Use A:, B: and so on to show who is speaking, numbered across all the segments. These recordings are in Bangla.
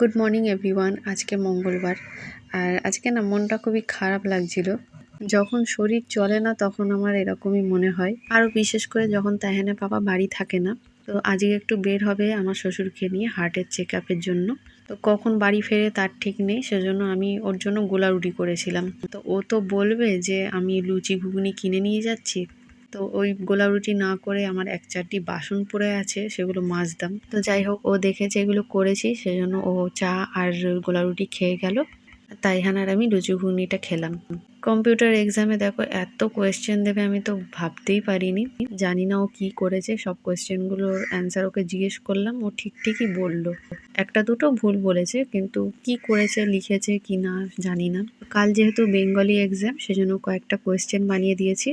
A: গুড মর্নিং এভরিওয়ান আজকে মঙ্গলবার। আর আজকে না মনটা খুবই খারাপ লাগছিল। যখন শরীর চলে না তখন আমার এরকমই মনে হয়। আরও বিশেষ করে যখন তাহেনে বাবা বাড়ি থাকে না, তো আজকে একটু বের হবে আমার শ্বশুরকে নিয়ে হার্টের চেক আপের জন্য। তো কখন বাড়ি ফেরে তার ঠিক নেই, সেজন্য আমি ওর জন্য গোলা রুটি করেছিলাম। তো ও তো বলবে যে, আমি লুচি ঘুগনি কিনে নিয়ে যাচ্ছি। তো ওই গোলা রুটি না করে আমার এক চারটি বাসন পড়ে আছে, সেগুলো মাজতাম। তো যাই হোক, ও দেখেছে এগুলো করেছি, সেজন্য ও চা আর গোলা রুটি খেয়ে গেল। তাইহান আর আমি লুচি ঘুগনিটা খেলাম। কম্পিউটার এক্সামে দেখো, এত কোয়েশ্চেন দেবে আমি তো ভাবতেই পারিনি। জানি না ও কি করেছে, সব কোয়েশ্চেনগুলোর অ্যান্সার ওকে জিজ্ঞেস করলাম, ও ঠিক ঠিকই বলল। একটা দুটো ভুল বলেছে, কিন্তু কি করেছে, লিখেছে কি না জানি না। কাল যেহেতু বেঙ্গলি এক্সাম সেজন্য কয়েকটা কোয়েশ্চেন বানিয়ে দিয়েছি।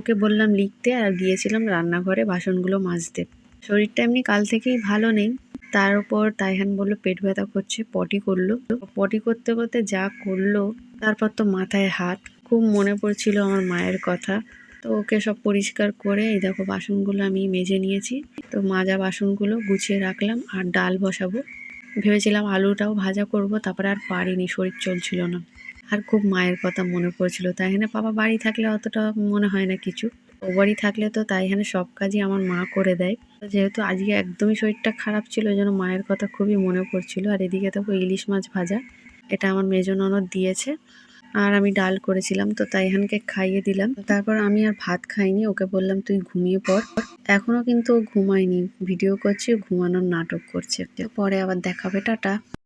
A: ওকে বললাম লিখতে আর গিয়েছিলাম রান্নাঘরে বাসনগুলো মাজতে। শরীরটা এমনি কাল থেকেই ভালো নেই। তার উপর তাইহান বলল, পেট ব্যথা করছে, পটি করল। পটি করতে করতে যা করল, তারপর তো মাথায় হাত। খুব মনে পড়ছিল আমার মায়ের কথা। তো ওকে সব পরিষ্কার করে, এই দেখো বাসনগুলো আমি মেজে নিয়েছি। তো মাজা বাসনগুলো গুছিয়ে রাখলাম আর ডাল বসাবো। ভেবেছিলাম আলুটাও ভাজা করব, তারপরে আর পারিনি, শরীর চলছিল না। আর খুব মায়ের কথা মনে পড়ছিল। তাই এখানে বাবা বাড়ি থাকলে অতটা মনে হয় না কিছু। ও বাড়ি থাকলে তো তাই এখানে সব কাজই আমার মা করে দেয়। যেহেতু আজকে একদমই শরীরটা খারাপ ছিল ওই জন্য মায়ের কথা খুবই মনে পড়ছিল। আর এদিকে দেখো ইলিশ মাছ ভাজা, এটা আমার মেজো ননদ দিয়েছে। আর আমি ডাল করেছিলাম, তো তাইহানকে খাইয়ে দিলাম। তারপর আমি আর ভাত খাইনি, ওকে বললাম, তুই ঘুমিয়ে পড়। এখনও কিন্তু ও ঘুমায়নি, ভিডিও করছে, ঘুমানোর নাটক করছে। পরে আবার দেখাবে, টাটা।